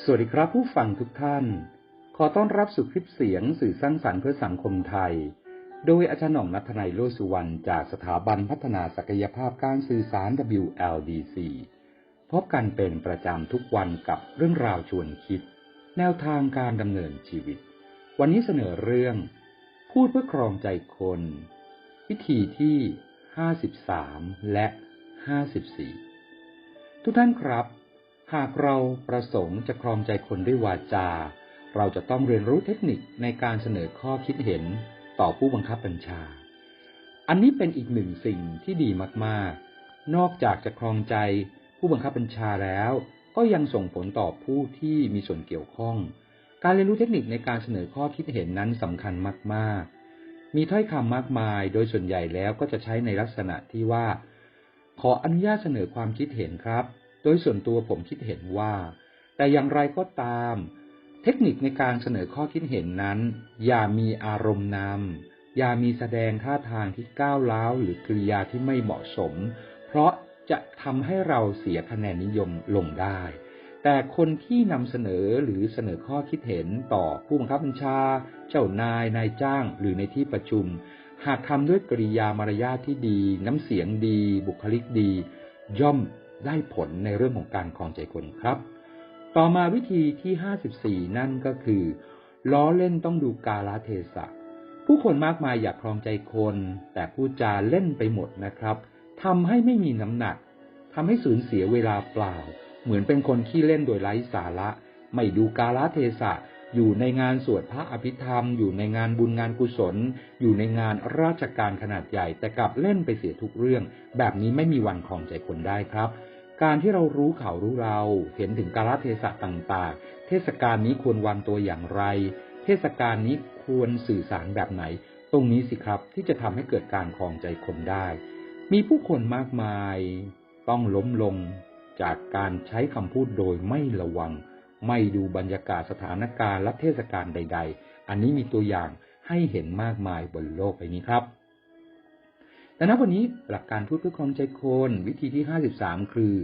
สวัสดีครับผู้ฟังทุกท่าน ขอต้อนรับสู่คลิปเสียงสื่อสร้างสรรค์เพื่อสังคมไทย โดยอาจารย์หน่องนัทนายโลสุวรรณจากสถาบันพัฒนาศักยภาพการสื่อสาร WLDC พบกันเป็นประจำทุกวันกับเรื่องราวชวนคิด แนวทางการดำเนินชีวิต วันนี้เสนอเรื่อง พูดเพื่อครองใจคน วิธีที่ 53 และ 54 ทุกท่านครับ หากเราประสงค์จะครองใจคนด้วยวาจา เราจะต้องเรียนรู้เทคนิคในการเสนอข้อคิดเห็นต่อผู้บังคับบัญชา อันนี้เป็นอีกหนึ่งสิ่งที่ดีมากๆ นอกจากจะครองใจผู้บังคับบัญชาแล้ว ก็ยังส่งผลต่อผู้ที่มีส่วนเกี่ยวข้อง การเรียนรู้เทคนิคในการเสนอข้อคิดเห็นนั้นสำคัญมากๆ มีถ้อยคำมากมาย โดยส่วนใหญ่แล้วก็จะใช้ในลักษณะที่ว่า ขออนุญาตเสนอความคิดเห็นครับ โดยส่วนตัวผมคิดเห็นว่า แต่อย่างไรก็ตาม เทคนิคในการเสนอข้อคิดเห็นนั้น อย่ามีอารมณ์นำอย่ามีแสดงท่าทางที่ก้าวร้าวหรือกริยาที่ไม่เหมาะสม เพราะจะทำให้เราเสียคะแนนนิยมลงได้ แต่คนที่นำเสนอหรือเสนอข้อคิดเห็นต่อผู้บังคับบัญชา เจ้านาย นายจ้าง หรือในที่ประชุม หากทำด้วยกริยามารยาทที่ดี น้ำเสียงดี บุคลิกดี ย่อม ได้ผลในเรื่องของการคลองใจคนครับ ต่อมาวิธีที่ 54 นั่นก็คือ ล้อเล่นต้องดูกาลเทศะ ผู้คนมากมายอยากครองใจคน แต่พูดจาเล่นไปหมดนะครับทำให้ไม่มีน้ำหนักทำให้สูญเสียเวลาเปล่า เหมือนเป็นคนขี้เล่นโดยไร้สาระ ไม่ดูกาลเทศะ อยู่ในงานสวดพระอภิธรรม อยู่ในงานบุญงานกุศล อยู่ในงานราชการขนาดใหญ่ แต่กลับเล่นไปเสียทุกเรื่อง แบบนี้ไม่มีวันคลองใจคนได้ครับ การที่เรารู้ข่าวรู้เรา เห็นถึงกาลเทศะต่างๆ เทศกาลนี้ควรวางตัวอย่างไร เทศกาลนี้ควรสื่อสารแบบไหน ตรงนี้สิครับที่จะทำให้เกิดการคลองใจคนได้ มีผู้คนมากมาย ต้องล้มลงจากการใช้คำพูดโดยไม่ระวัง ไม่ดูบรรยากาศสถานการณ์และเทศกาลใด ๆ อันนี้มีตัวอย่างให้เห็นมากมายบนโลกใบนี้ครับดังนั้นวันนี้หลักการพูดเพื่อครองใจคนวิธีที่ 53 คือ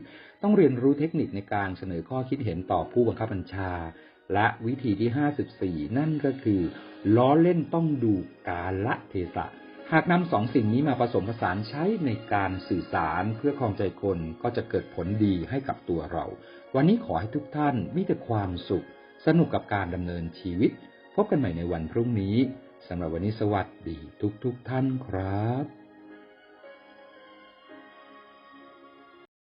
ต้องเรียนรู้เทคนิคในการเสนอข้อคิดเห็นต่อผู้บังคับบัญชา และวิธีที่ 54 นั่นก็คือ ล้อเล่นต้องดูกาละเทศะ หากนำสองสิ่งนี้มาผสมผสานใช้ในการสื่อสารเพื่อครองใจคนก็จะเกิดผลดีให้กับตัวเรา วันนี้ขอให้ทุกท่านมีแต่ความสุข สนุกกับการดำเนินชีวิต พบกันใหม่ในวันพรุ่งนี้สำหรับวันนี้สวัสดีทุกๆทท่านครับ